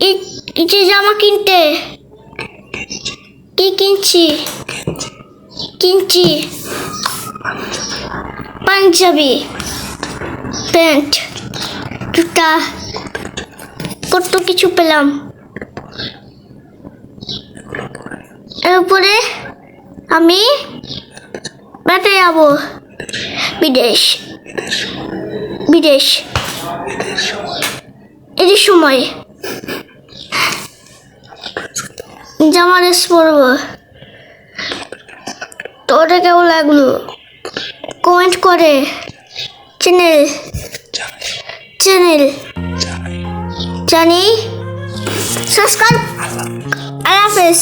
ঈদে জামা কিনতে। কি কিনছি? কিনছি। পাঞ্জাবি। প্যান্ট। জুতা। কত কিছু পেলাম। এরপরে আমি বেড়াতে যাব। বিদেশ। বিদেশ। এদের সময়। জামা ড্রেস পরবো। তো কেউ লাগল? কমেন্ট করে। চ্যানেল চ্যানেল জানি। সাবস্ক্রাইব আল্লাহ হাফেজ।